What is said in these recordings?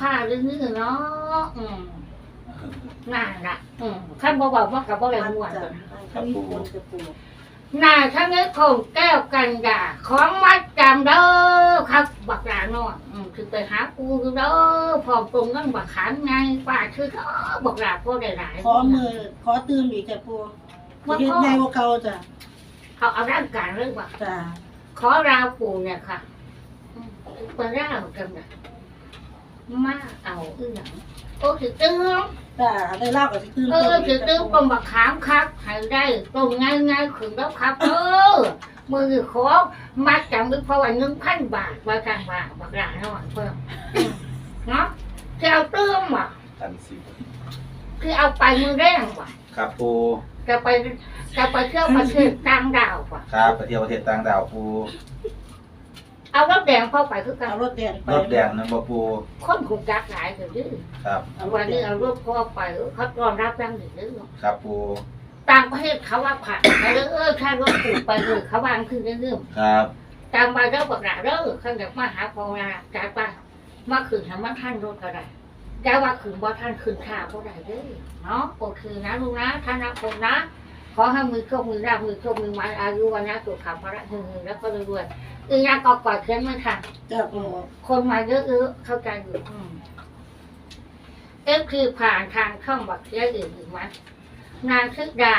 ผ้าเรื่องนี้เนาะอืมนั่นละอืมท่าบอกว่ากับบอกอะไรม่วนจ้ะถ้ามีคนจะปลูกน่าทั้งนี้คงแก้วกันดาของมัดจำเด้อครับบักหลานน้อยอืมคือไปหาปูเด้อพร้อมปรุงนั่งบักขานไงป้าคือก็บักหลานพวกได้หลายขอมือขอตื่มอีกจ้ะปูเฮ็ดใหญ่กว่าเก่าจ้ะเขาเอาร่างกายเรื่องว่าจ้ะขอราวปูเนี่ยค่ะ อืมไปราวกันนะมาเอาเอีหยังโอ้ถือตื้มจ้ะได้เล่ากับก็สิตื่มเออถือตื้มกลมบักขามครับให้ได้ตรงง่ายง่ายขึ้นแล้วครับ เออมือขอมาจำเป็นเพราะว่าหนึ่งพันบาทว่าการว่าบักหลานน้อยเพิ่มเนาะจะเอาตื้มอะพันสิคือเอาไปมือแรงว่ะครับปูจะไปจะไปเที่ยวประเทศต่างดาวว่ะครับไปเที่ยวประเทศต่างดาวปู เอารถแดงเข้าไปคือการเอารถแดงไปรถแดงนั่นบ่ปูคนคงจักหลายเลยดื้อครับเอารวันถแดนี้งเอารถพ่อไปเขาต้อนรับยังดีดื้อครับปูต่างประเทศเขาว่าผ่านไปเด้อเออถ้ารถถูกไปเลยเขาวางขึ้นเรื่อยครับๆตามไปเด้อบอกหลาเด้อข้างจากมาหาพ่อนาจ่ายไปมาขึ้นทำมาท่านรถก็ได้ได้ว่าขึ้นบ่ท่านขึ้นข้าบ่ได้เด้อเนาะโอเคนะลูกนะท่านนะผมนะข อให้มือโชคมือราบมือโชคมือไม้อายุวันนะสุขภาพระหึงๆแล้วก็รวยๆอีกอย่างก็กอดเขียนไม่ทันจ้ะปูคนมาเยอะๆเข้าใจอยู่อืมเอฟคือผ่านทางช่องบักเสียอื่นอีกไหมนางทึกดา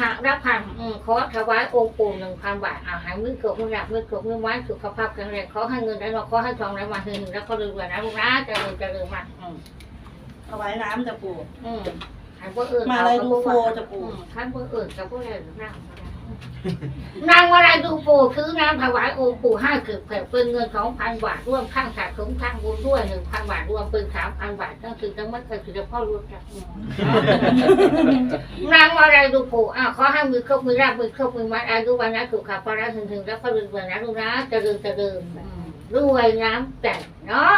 หากรับพันอืมขอถวายองค์ปู่หนึ่งพันบาทอาหารมือเกือบมือหลับมือเกือบมือไม้สุขภาพแข็งแรงขอให้เงินได้มาขอให้ทองได้มาหึงแล้วก็รวยๆนะลูกนะเจะเริญเจะเริญมาอืมเอาไว้น้ำจ้ะปูอืม หันพวกอื่นมาอะไรดูโฟจะปู่อืมขันพวกอื่นกับพวกอะไรนั่งนางอะไรดูโฟซื้อน้ำถวายองค์ปู่ห้าสิบแผ่นเป็นเงินสองพันบาทร่วมข้างสะสมข้างบุญด้วยหนึ่งพันบาทรวมเป็นสามพันบาททั้งคือทั้งหมัดก็คือจะพ่อรู้จักอืมนางอะไรดูโฟอ้าวขอให้มือครบมือราบมือครบมือมัดอายุวันนะสุขภาพระถึงถึงแล้วก็รวยๆนะลูกนะเจะเริญเจะเริญอืมรวยน้ำแต่งเนาะ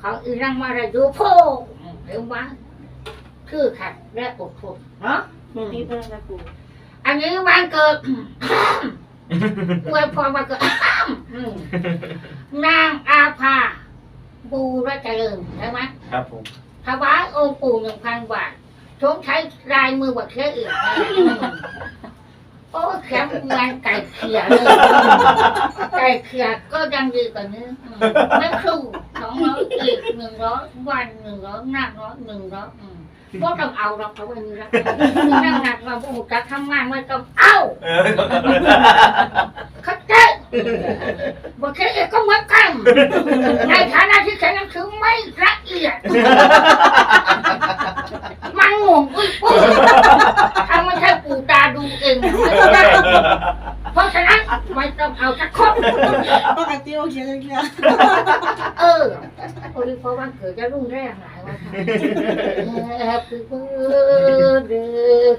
ของอีนางมาอะไรดูโฟอืมเห็นไหม คือขัดและอดทนเนาะมีเพิ่นจ้ะปูอันนี้วันเกิด อวยพรวันเกิด อืมนางอาภาบูรเจริญใช่ไหมครับผม ถวายองค์ปู่หนึ่งพันบาทชงใช้ลายมือบักเชื่ออื่นอืมโอ้แข็งงานไก่เขียเลย ไก่เขียก็ยังดีกว่านี้อืมไม่ครู่สองร้อยอีกหนึ่งร้อยวันหนึ่งร้อยหน้าร้อยหนึ่งร้อยอืม ก็ต้องเอาเราเขาไปนี่ละนั่งหนักเราโอ้จะทำงานไม่ต้องเอาเออเข้าใจบอกแค่เอกก็เหมือนกันในฐานะที่แข็งนั้นคือไม่ละเอียด มันงงอุ้ยปุ๊บถ้าไม่ใช่ปู่ตาดูเองไม่ได้เพราะฉะนั้นไม่ต้องเอาสักคน ปกติโอเคเลยเนี่ยเออโอ้ย เพราะวันเกิดจะรุ่งแรงหลายวันค่ะ Happy birthday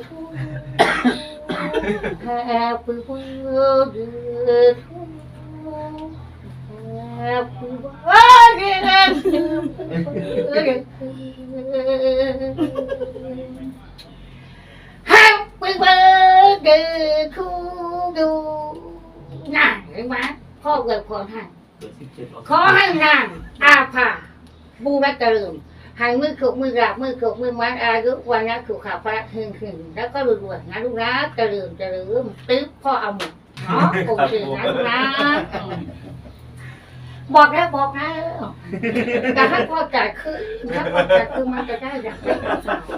to you Happy birthday to you Happy birthday Happy birthday to you น่ะเห็นไหมพ่อเกิดพรให้ขอให้นางอาภา บูรเจริญให้มือขกมือราบมือขกมือมันอายุวันนะสุขภาพระหึงหึงแล้วก็รวยๆนะลูกนะเจริญเจริญตึ๊บพ่อเอาหมดเนาะโอเคนะลูกนะอืมบอกแล้วบอกแล้วแต่ถ้าพ่อจ่ายคือถ้าพ่อจ่ายคือมันจะได้อย่างไร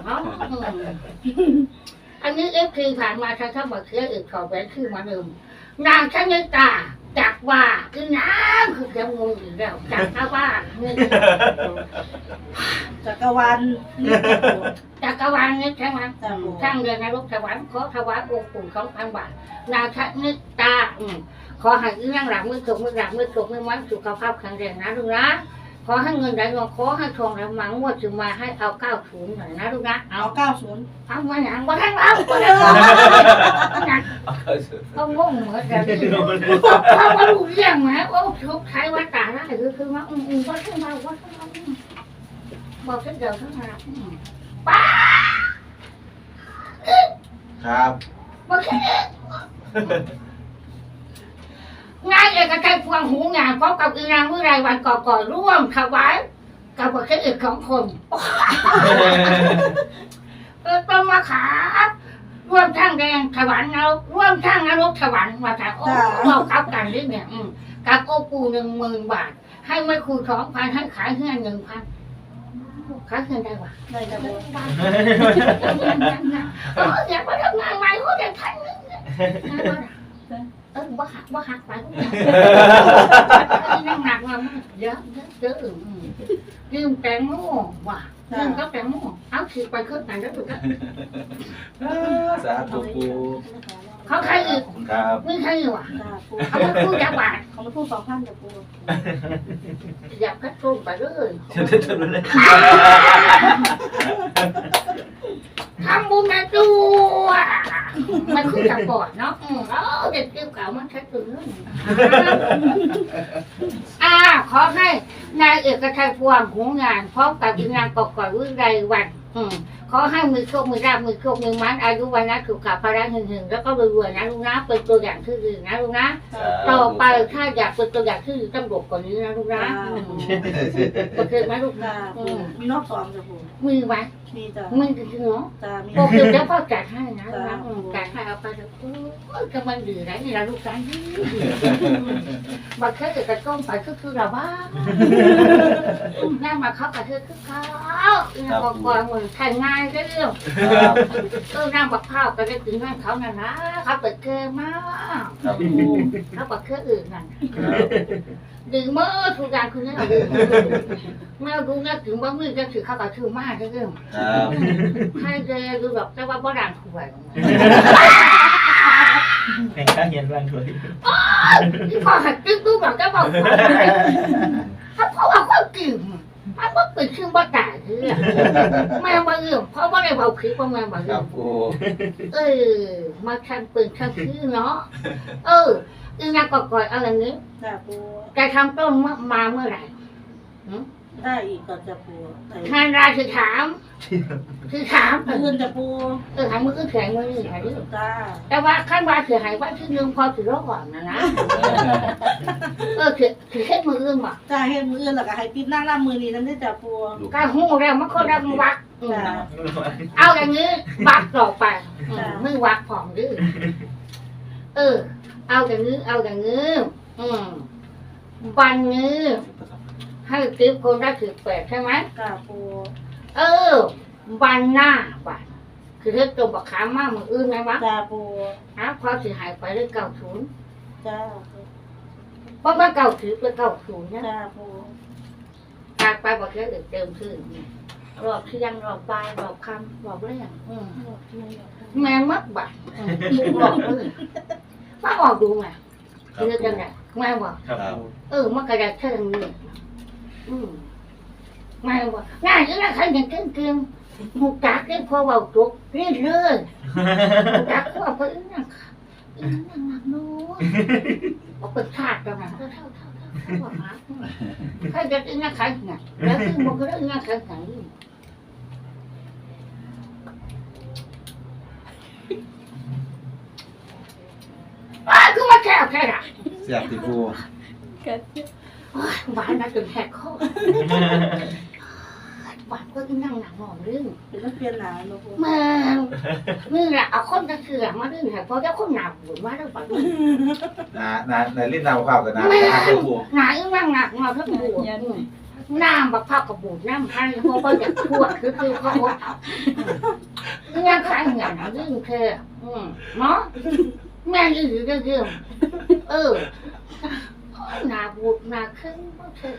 เนาะอืมอันนี้เอฟคือผ่านมาทางข้าวหมกเชื้ออื่นขอแหวนคือมาเดิมนางชนิตา จากว่าคือน้ำคือจะงงอยู่แล้วจากข้าว่านี่จักรวาลนี่จ้ะปูจากกวางนี่ใช่ไหมช่างเดือนนรกถวายขอถวายองค์ปู่ของพังบาทนาชนิตาขอให้เรื่องหลังมือถูกมือหลังมือถูกมือมันสุขภาพแข็งแรงนะลูกนะ ขอให้เงินได้เงินขอให้ทองได้มังงวดถึงมาให้เอาเก้าศูนย์หน่อยนะลูกนะเอาเอาเก้าศูนย์เอามาอย่างว่าทั้งเอาก็ได้เอาเอางงเหมือนกันเขาก็รู้เรื่องไหมว่าทุกใช้ว่าตาได้คือคือว่าอืมอืมว่าขึ้นมาว่าขึ้นมาอืมบอกขึ้นเดี๋ยวขึ้นมาอืมป้าครับบอกขึ้น นายเอกชัยพวงหูงานพร้อมกับอีนางเมื่อไรวันก่อก่อร่วมถวายกับพระเอกของคนเออต้องมาขาร่วมทั้งแดงถวันเอาร่วมทั้งนรกถวันมาถามโอ้เราเข้ากันด้วยเนี่ยอืมกับโอปูหนึ่งหมื่นบาท ให้ไม่คูสองพันให้ขายเงินหนึ่งพันขายเงินได้ปะได้จ้ะปูเอออยากมาทำงานใหม่เขาจะทันนึงเนี่ย เออว่าหักว่าหักไปนั่งหนักมาเยอะเยอะเยอะอืมยืมแตงโมว่ะยืมก็แตงโมเอาถือไปเครื่องไหนแล้วถูกไหมสาธุปูเขาใครอีกขอบคุณครับไม่ใครอีกว่ะจ้ะปูเขาไม่พูดจังหวัดเขามาพูดสองพันจ้ะปูอยากพัดทุ่มไปเรื่อยทำบุญนะจูอะมันคือจั บปอดเนาะอืมเออเด็กเกี่ยวเก่ามันแค่ตัวนึงอ่าขอให้นายเอกชัยพวงหงงานพร้อมกับทีมงานกอกกอยวิไรวัน อืม อให้มือโชคมือราบมือโชคมือมันอายุวันนะสุขภาพระหึงหึงแล้วก็รวยๆนะลูกนะเป็นตัวอย่างที่ดีนะลูกนะต่อไปถ้าอยากเป็นตัวอย่างที่ดีต้องหลบกว่านี้นะลูกนะอืมโอเคไหมลูกจ้ะปูมีรอบสองจ้ะปูมือไหมมีจ้ะมือจริงๆเนาะจ้ะมีโอเคแล้วพ่อจัดให้นะลูกนะอืมจัดให้เอาไปเถอะโอ้ยกำลังดีนะนี่ละลูกนะบักแค่เอกต้มไปก็คือเราบ้านั่งมาเขากระเทือคือเขานั่งบอกว่าเหมือนแต่งงานก็เรื่องครับเออนั่งบักข้าวก็ได้ถึงนั่นเขานั่นนะเขาเปิดเกมมากครับปูเขาบอกเครื่องอื่นนั่นครับดึงเมื่อทุกอย่างคือนี่เราดึงเมื่อรู้นะถึงว่ามือจะถือเขาก็ถือมากก็เรื่องครับให้เจดูแบบแต่ว่าบ่ดังถวยแข่งข้าเฮียนรันถวยที่พอหัดตึ้งตู้แบบจะบอกถ้าเพราะว่าเขากิ่งมั นว่าเป็นชื่อว่าตายคือแม่มาเรื่องเพราะว่าในเบาคือว่าแม่มาคเรื่รัอบงปูเออ มาทันปืนทันคือเนาะเอออีนางกอกอยเอาอย่างนี้ จ้ะปู แกทำต้นมะมาเมื่อไหร่ ได้อีกก่อนจ้ะปูได้ทานราคือถาม คือถามเพื่อนจ้ะปูเออหายมือก็แข็งมือนี่หายดิจ้าแต่ว่าขั้นว่าถือหายว่าที่นึงพอถือรอบก่อนนะนะ เออถือถือเช็ดมืออื่นบ่จ้าเฮ็ดมืออื่นแล้วก็ให้ปิดหน้าล่ามือนี้นำได้จ้ะปูกาหูแล้วมันคนรักวักอืมจ้าเอาอย่างนี้วักต่อไปอืมมือวักผอมดื้อเออ เอาอย่างนี้เอาอย่างนี้อืมวันนี้ ให้ติ๊บคนละสิบแปดใช่ไหมจ้าปูเออวันหน้าวันคือเรื่องตรงกับขามามืออื่นไหมวะจ้าปูนะพอสิหายไปเรื่องเก่าศูนย์จ้าเพราะว่าเก่าถือเป็นเก่าศูนย์นะจ้าปูตากไปบอกเรื่องอื่นเติมขึ้นรอบเที่ยงรอบบ่ายรอบค่ำรอบเรื่องอืมแม่มักบัตรอืมรอบเลยมาออกดูไงครับคือจังไงแม่บอกครับ เออมันกระดาษเท่านี้ อืมแม่บอกง่ายยังไงใครยังเก่งเก่งๆหมูจักเล่นพอเบาจุกเล่นเลยหมูจักว่าเพิ่งนั่งอีนั่งหนักโน้ตบอกเป็นชาติจังไงเท่าเท่าเท่าเท่าเท่าหาใครจะอีนั่งใครเนี่ยแล้วคือมันก็ได้อีนั่งใครไหนอ้าวคือมาแค่แค่ละเสียติปู หวานนะจนแหกคอหวานก็นั่งหนังหมองเรื่องเป็นต้องเปลี่ยนหนาเนาะปูแม่นี่แหละเอาคนตะเกียบมาเรื่องแหกเพราะเจ้าคนหนักหรือว่าเรื่องปากนานานาลิ้นนาวข้าวกับนาครับปูหนาอีนั่งหนักมาทั้งบูดน้ำบักผ้ากับบูดน้ำพันเพราะว่าจะขวดคือคือเขาบอกนี่ยังขายเงินเรื่องเธอเนาะแม่ยืดเรื่องเรื่องเออ หนาบูดหนาขึ้นเพราะเธอ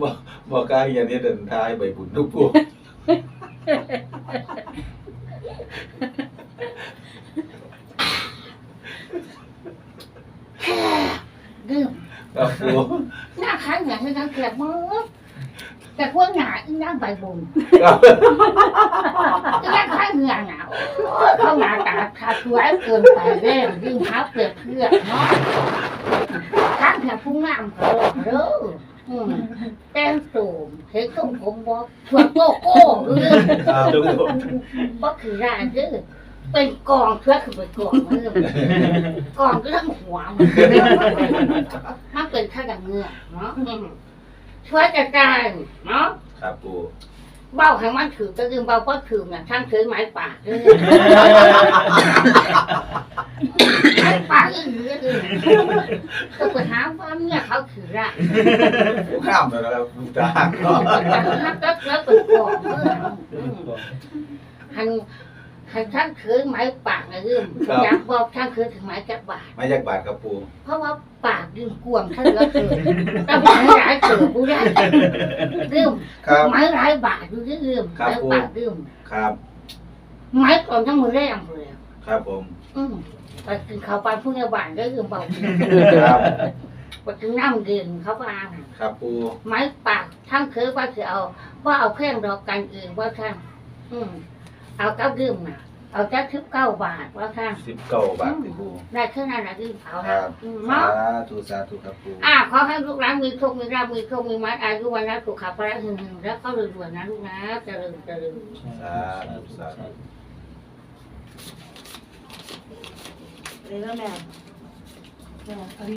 บอกบอกกายอย่างนี้เดินท้ายใบบุญทุกปูแค่ดื่มครับปูหน้าค้างอย่างนี้นะแกมือแต่พวกหนาอีนั่งใบบุญครับอีนั่งค้างเหงื่อหนาวเขาหนาตาขาดสวยเกินไปเร่งยิ่งเท้าเปลือกเพื่อกเนาะ ค้างแค่พุ่งน้ำเกินเด้ออืมแต้มสูงเห็นตุ้มผมบอกชวนโก้โก้เรื่องครับดูก็คือร้านเด้อเป็นกองเพื่อคือเป็นกองมันเริ่มกองก็ทั้งหัวมันมันเป็นข้าดังเงือกเนาะอืมช่วยจัดการเนาะ ครับปูเบ้าให้มันถือก็คือเบ้าก็ถือเนี่ยทั้งถือไม้ป่าเลยไม้ป่าอื่นเลยก็ไปหาว่า เนี่ยเขาถือละปูข้ามแล้วนะครับปูตาเนาะแล้วแล้วเป็นกองเมื่อหันหันทั้งถือไม้ป่านะเรื่องอยากบอกทั้งถือถึงไม้จับบาทไม่ยากบาทครับปูเพราะว่าปากดื่มกวงท่านและเกิดแต่ไม้หลายเกิดผู้ได้ดื่มไม้หลายบาทดูที่ดื่มครับแล้ปากดื่มครับไม้ก่อนทั้งมือแรงเลยครับผม อืมไปกินข้าวปลาผู้ใหญ่บ้านก็ดื่มเบาครับ ปกินน้ำดื่มเขาปลาน่ะครับปูไม้ปากทั้งเคยว่าจะเอาว่าเอาแค่ดอกกันเองว่าท่านอืมเอาเก้าดื่มน่ะ เอาแค่ทิบเก้าบาทว่าท่านสิบเก้าบาทติปูได้แค่นั้นนะดื่มเอาคละรับอืมสาเนาะธุสาธุครับปูอ่าขอให้ลูกหลานมีโชคมีราบมีโชคมีมัดอายุวันนะสุขภาพและหึงหึงแล้วก็รวยๆนะลูกนะเจริญเจริญ สาธุสาธุเลยแล้วแม่